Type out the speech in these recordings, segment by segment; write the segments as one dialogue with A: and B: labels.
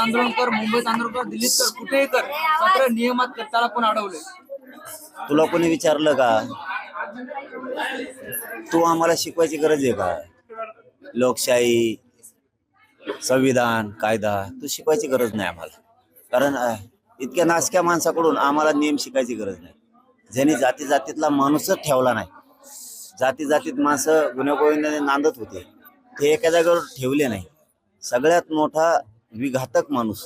A: पुण्यात आंदोलन कर मुंबईत आंदोलन कर दिल्लीत कर कुठेही कर. सगळं नियमात कर त्याला पण अडवले
B: तुला कोणी विचारलं का? तू आम्हाला शिकवायची गरज आहे का? लोकशाही संविधान कायदा तू शिकवायची गरज नाही आम्हाला. कारण इतक्या नासक्या माणसाकडून आम्हाला नियम शिकायची गरज नाही. ज्यांनी जाती जातीतला माणूसच ठेवला नाही. जाती जातीत माणसं गुन्हेगोविंदाने नांदत होते. ते एका जागेवर ठेवले नाही. सगळ्यात मोठा विघातक माणूस.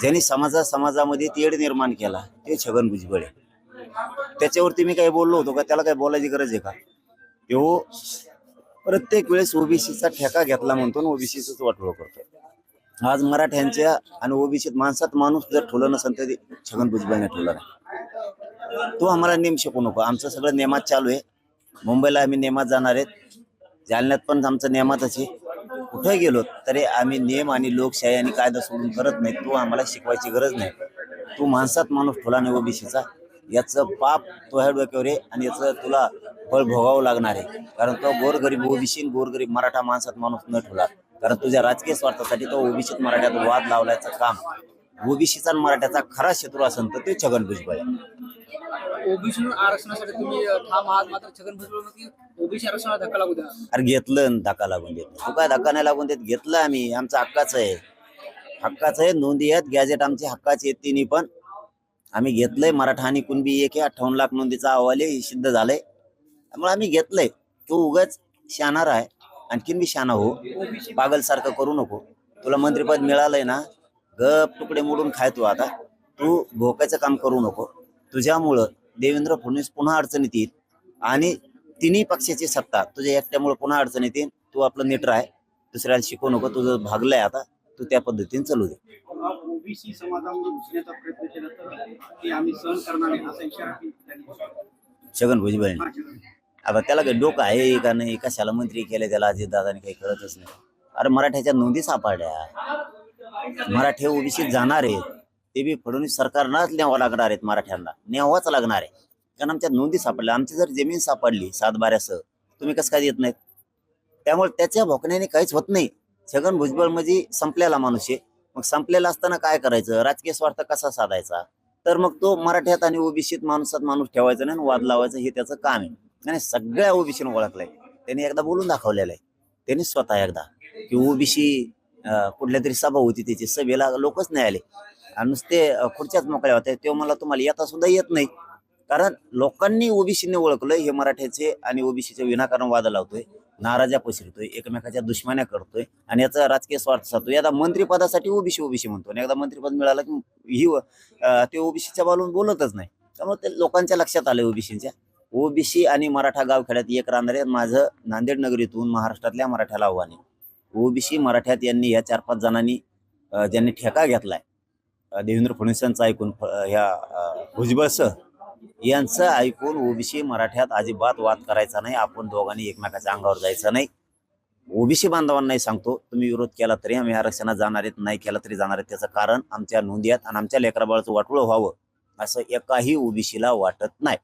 B: ज्यांनी समाजा समाजामध्ये तेढ निर्माण केला ते छगन भुजबळ आहे. त्याच्यावरती मी काही बोललो होतो का? त्याला काही बोलायची गरज आहे का? तो प्रत्येक वेळेस ओबीसीचा ठेका घेतला म्हणतो ना ओबीसीच वाटोळ करतो. आज मराठ्यांच्या आणि ओबीसीत माणसात माणूस जर ठेवलं नसेल तर ते छगन भुजबळने ठेवलं नाही. तो आम्हाला नेम शिकू नको? आमचं सगळं नेमात चालू आहे. मुंबईला आम्ही नेमात जाणार आहेत. जालन्यात पण आमचं नेमातच आहे. कुठे गेलो तरी आम्ही नियम आणि लोकशाही आणि कायदा सोडून करत नाही. तू आम्हाला शिकवायची गरज नाही. तू माणसात माणूस ठोला नाही ओबीसीचा. याचं पाप तुझ्या डोक्यावर आहे आणि याचं तुला फळ भोगावं लागणार आहे. कारण तो गोरगरीब ओबीसी आणि गोरगरीब मराठा माणसात माणूस न ठेवला. कारण तुझ्या राजकीय स्वार्थासाठी तो ओबीसीत मराठ्यात वाद लावल्याचं काम. ओबीसीचा आणि मराठ्याचा खरा शत्रू असेल तर ते छगन भुजबळ आहे.
A: ओबीसी आरक्षणासाठी तुम्ही ठाम आहात मात्र छगन भुजबळ की ओबीसी आरक्षणाला धक्का लागू द्या.
B: अरे घेतलं आणि धक्का लागून देत तू काय धक्का नाही लागून देत? घेतलं आम्ही. आमचं हक्काचं आहे. हक्काचं आहे. नोंदी आहेत. गॅजेट आमचे हक्काचे आहेत तिन्ही पण. आम्ही घेतलंय. मराठा आणि कुणबी एक आहे. अठ्ठावन्न लाख नोंदीचा अहवाल आहे. हे सिद्ध झालंय. त्यामुळे आम्ही घेतलंय. तू उगाच शाणार आहे आणखीन बी शाना हो. पागल सारखं करू नको. तुला मंत्रीपद मिळालंय ना गप तुकडे मोडून खाय तू आता. तू भोकायचं काम करू नको. तुझ्यामुळं देवेंद्र फडणवीस पुन्हा अडचणीत येईल. आणि तिन्ही पक्षाची सत्ता तुझ्या एकट्यामुळे पुन्हा अडचणीत येईल तू आपलं नीट राह. दुसऱ्याला शिकवू नको तुझं भागलंय आता तू त्या पद्धतीने चालू दे.
C: ओबीसी समाजामध्ये घुसण्याचा प्रयत्न केला तर ते आम्ही सहन करणार नाही असा इशारा त्यांनी
B: छगन भुजबळ. आता त्याला काही डोकं आहे का नाही कशाला मंत्री केले त्याला अजित दादाने काही कळतच नाही. अरे मराठ्याच्या नोंदी सापडल्या. मराठे ओबीसीत जाणार आहेत. ते बी फडणवीस सरकारनाच न्यावं लागणार आहेत मराठ्यांना. न्यावाच लागणार आहे. कारण आमच्या नोंदी सापडल्या. आमची जर जमीन सापडली सातबाऱ्यासह तुम्ही कसं काय येत नाहीत? त्यामुळे त्याच्या भोकण्याने काहीच होत नाही. छगन भुजबळ म्हणजे संपलेला माणूस आहे. मग संपलेला असताना काय करायचं? राजकीय स्वार्थ कसा साधायचा? तर मग तो मराठ्यात आणि ओबीसीत माणसात माणूस ठेवायचा नाही वाद लावायचं हे त्याचं काम आहे. आणि सगळ्या ओबीसीनं ओळखलंय. त्यांनी एकदा बोलून दाखवलेलं आहे. त्यांनी स्वतः एकदा. की ओबीसी कुठल्या तरी सभा होती त्याची. सभेला लोकच नाही आले. आणि नुसते खुर्च्याच मोकळ्या होत्या. तेव्हा मला तुम्हाला येता सुद्धा येत नाही. कारण लोकांनी ओबीसीने ओळखलं हे मराठ्याचे आणि ओबीसीचे विनाकारण वाद लावतोय. नाराजा पसरतोय एकमेकाच्या दुश्मन्या करतोय आणि याचा राजकीय स्वार्थ साधतोय. एकदा मंत्रिपदासाठी ओबीसी ओबीसी म्हणतो. आणि एकदा मंत्रिपद मिळालं की ही ते ओबीसीच्या बालून बोलतच नाही. त्यामुळे ते लोकांच्या लक्षात आलं ओबीसीच्या. ओबीसी आणि मराठा गावखेड्यात एक राहणारे माझं नांदेड नगरीतून महाराष्ट्रातल्या मराठ्याला आव्हाने ओबीसी मराठ्यात यांनी या चार पाच जणांनी ज्यांनी ठेका घेतलाय देवेंद्र फडणवीसांचा ऐकून फ- ह्या भुजबळ सर यांचं ऐकून ओबीसी मराठ्यात अजिबात वाद करायचा नाही. आपण दोघांनी एकमेकाच्या अंगावर जायचं नाही. ओबीसी बांधवांनाही सांगतो तुम्ही विरोध केला तरी आम्ही आरक्षणात जाणार आहेत नाही केला तरी जाणार आहेत. त्याचं कारण आमच्या नोंदी आहेत आणि आमच्या लेकराबाळाचं वाटोळं व्हावं असं एकाही ओबीसीला वाटत नाही.